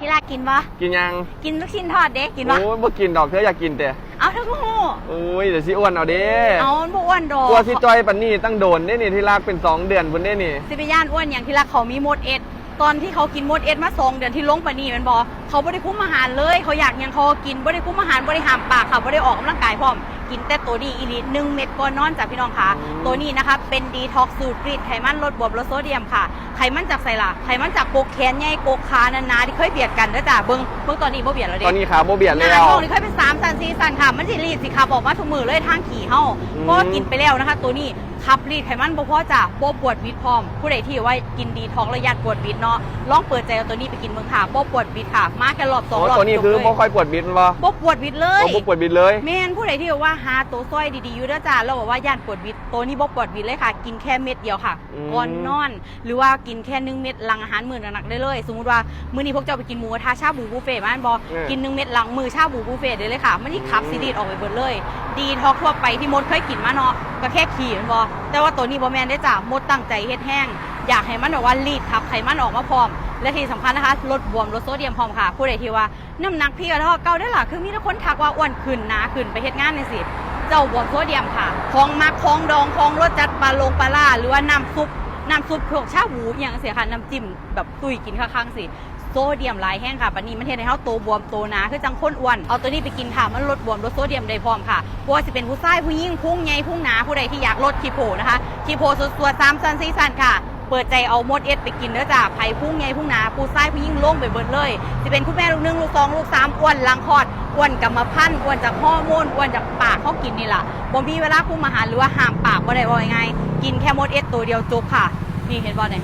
ที่รักกินบ่กินยังกินลูกชิ้นทอดเด้กินบ่โอ้ยบ่กินดอกเธออยากกินแต่เอาทั้งคู่โอ้ยเดี๋ยวสิอ้วนเอาเด้เอามันบ่อ้วนดอกกลัวสิจอยปันนี่ตั้งโดนเด้นี่ที่ลากเป็นสองเดือนบนเด้นี่สิไปย่านอ้วนอย่างที่รักเขามีมดเอ็ดตอนที่เขากินมดเอ็ดมาสองเดือนที่ลงปานี่แมันบอเขาไม่ได้คุ้มอาหารเลย เขาอยากหยังเขาก็กินไม่ได้คุ้มอาหารไม่ได้ห้ามปากค่ะไม่ได้ออกกำลังกายพร้อม กินแต่ตัวดีอีลิหนึ่งเม็ดก่อนนอนจากพี่น้องค่ะ ตัวนี้นะคะเป็นดีท็อกสูตรกรีดไขมันลดบวมลดโซเดียมค่ะ ไขมันจากไสล่ะไขมันจากโกกแขนใหญ่โกกขานานาที่เคยเบียดกันนะจ๊ะเบิ้งเบิ้งตอนนี้บ่เบียดแล้วเด้ตอนนี้ขาโบเบียดหแล้น้าวท้องนี่เคยเป็นสามสันสี่สันค่ะ มันสิรีดสิขับออกมาทุกมือเลยทางขี่เฮาอืมเพราะว่ากินไปแล้วนะคะ ตัวนี้ ขับรีดไขมันบ่พอจ้ะบ่ปวดวิตพร้อม ผู้ใดที่ว่ากินดีท้องระยะปวดวิตเนาะลองเปิดใจเอาตัวนี้ไปกินเมืองค่ะบ่ปวดวิตค่ะ มาแค่รอบสองโอ้รอบตัวนี้จบคือเลยบ่ค่อยปวดบิดบ่บ่ปวดวิตเลยโอ้บ่ปวดบิดเลยแม่นผู้ใดที่ว่าหาตัวซอยดีๆอยู่เด้อจ้าแล้วบอกว่าย่านปวดวิตตัวนี้บ่ปวดวิตเลยค่ะ กินแค่เม็ดเดียวค่ะอืมก่อนนอน หรือว่ากินแค่หนึ่งเม็ดหลังอาหารมื้อหนักๆได้เลย สมมุติว่ามื้อนี้พวกเจ้าไปกินหมูกระทะชาบูบุฟเฟ่ต์มาแม่นบ่กินหนึ่งเม็ดหลังมือชาบูบุฟเฟ่ต์ได้เลยค่ะมันนี่ขับซีดีดออกไปเบิดเลยดีท็อกทั่วไปที่มดเคยกินมาเนาะก็แค่ขี่มันบ่แต่ว่าตัวนี้บ่แมนได้จ้ามดตั้งใจเฮ็ดแห้ง อยากให้มันแบบว่ารีดขับไขมันออกมาพร้อม และที่สำคัญนะคะลดบวมลดโซเดียมพร้อมค่ะ ผู้ใดที่ว่าน้ำหนักพี่กระทอเก่าได้อล่ะคือมีแต่คนทักว่าอ้วนขึ้นหนาขึ้นไปเฮ็ดงานนี่สิเจ้าบวมโซเดียมค่ะของมักของดองของรสจัดปลาลงปลาล่าหรือว่าน้ำซุปน้ำซุปพวกชาบูอย่างเสียค่ะน้ำจิ้มแบบตุยกินข้างๆสิ โซเดียมหลายแห้งค่ะปันนี้มันเฮ็ดให้เฮาโตบวมโตหนาคือจังคนอ้วน เอาตัวนี้ไปกินค่ะ มันลดบวมลดโซเดียมได้พร้อมค่ะบ่ว่าสิเป็นผู้ชายผู้หญิงพุ่งใหญ่พุ่งหนาผู้ใดที่อยากลดคีโพนะคะคีโพสุดตัวสามสันสี่สันค่ะเปิดใจเอามดเอ็ดไปกินเด้อจ้าไผ่พุ่งใหญ่พุ่งหนาผู้ชายผู้หญิงโล่งไปเบิดเลยสิเป็นคุณแม่ลูกหนึ่งลูกสองลูกสามอ้วนลังคอดอ้วนกรรมพันธุ์อ้วนจากฮอร์โมนอ้วนจากปากเขากินนี่แหละบ่มีเวลาคุมอาหารหรือว่าห้ามปากบ่ได้ว่ายังไง กินแค่มดเอ็ดตัวเดียวจบค่ะ นี่เห็นบ่เนี่ย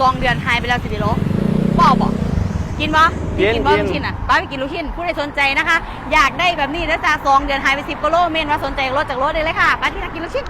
สองเดือนหายไปแล้วสิบิโลบ่เอาบ่ กินบ่กินกินบ่กิน ลูกชิ้นอะป้าไปกินลูกชิ้นผู้ใดสนใจนะคะ อยากได้แบบนี้นะจ๊ะสองเดือนหายไปสิบกิโลเมนว่าสนใจรถจากรถได้เลยค่ะป้าที่นักกินลูกชิ้น